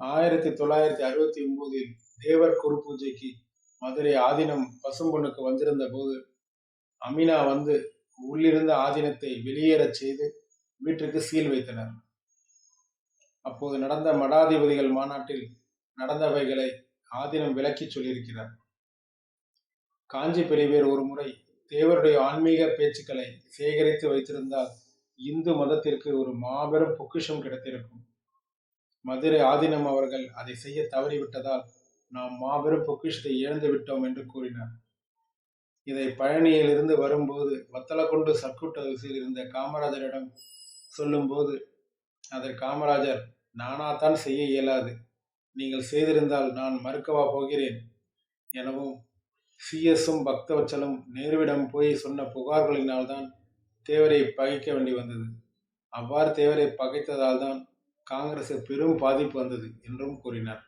ஆயிரத்தி தொள்ளாயிரத்தி அறுபத்தி ஒன்பதில் தேவர் குரு பூஜைக்கு மதுரை ஆதீனம் பசும்பொண்ணுக்கு வந்திருந்த போது அமினா வந்து உள்ளிருந்த ஆதீனத்தை வெளியேறச் செய்து வீட்டிற்கு சீல் வைத்தனர். அப்போது நடந்த மடாதிபதிகள் மாநாட்டில் நடந்தவைகளை ஆதீனம் விளக்கி சொல்லியிருக்கிறார். காஞ்சி பெரியவர் ஒரு முறை தேவருடைய ஆன்மீக பேச்சுக்களை சேகரித்து வைத்திருந்தால் இந்து மதத்திற்கு ஒரு மாபெரும் பொக்கிஷம் கிடைத்திருக்கும். மதுரை ஆதீனம் அவர்கள் அதை செய்ய தவறிவிட்டதால் நாம் மாபெரும் பொக்கிஷத்தை இழந்து விட்டோம் என்று கூறினார். இதை பழனியிலிருந்து வரும்போது வத்தலக்கொண்டு சர்க்குட் ஹவுஸில் இருந்த காமராஜரிடம் சொல்லும்போது அதற்கு காமராஜர் நானாத்தான் செய்ய இயலாது. நீங்கள் செய்திருந்தால் நான் மறுக்கவா போகிறேன்? எனவும் சிஎஸும் பக்தவச்சலும் நேருவிடம் போய் சொன்ன புகார்களினால்தான் தேவரை பகைக்க வேண்டி வந்தது. அவ்வாறு தேவரை பகைத்ததால் தான் காங்கிரசு பெரும் பாதிப்பு வந்தது என்றும் கூறினார்.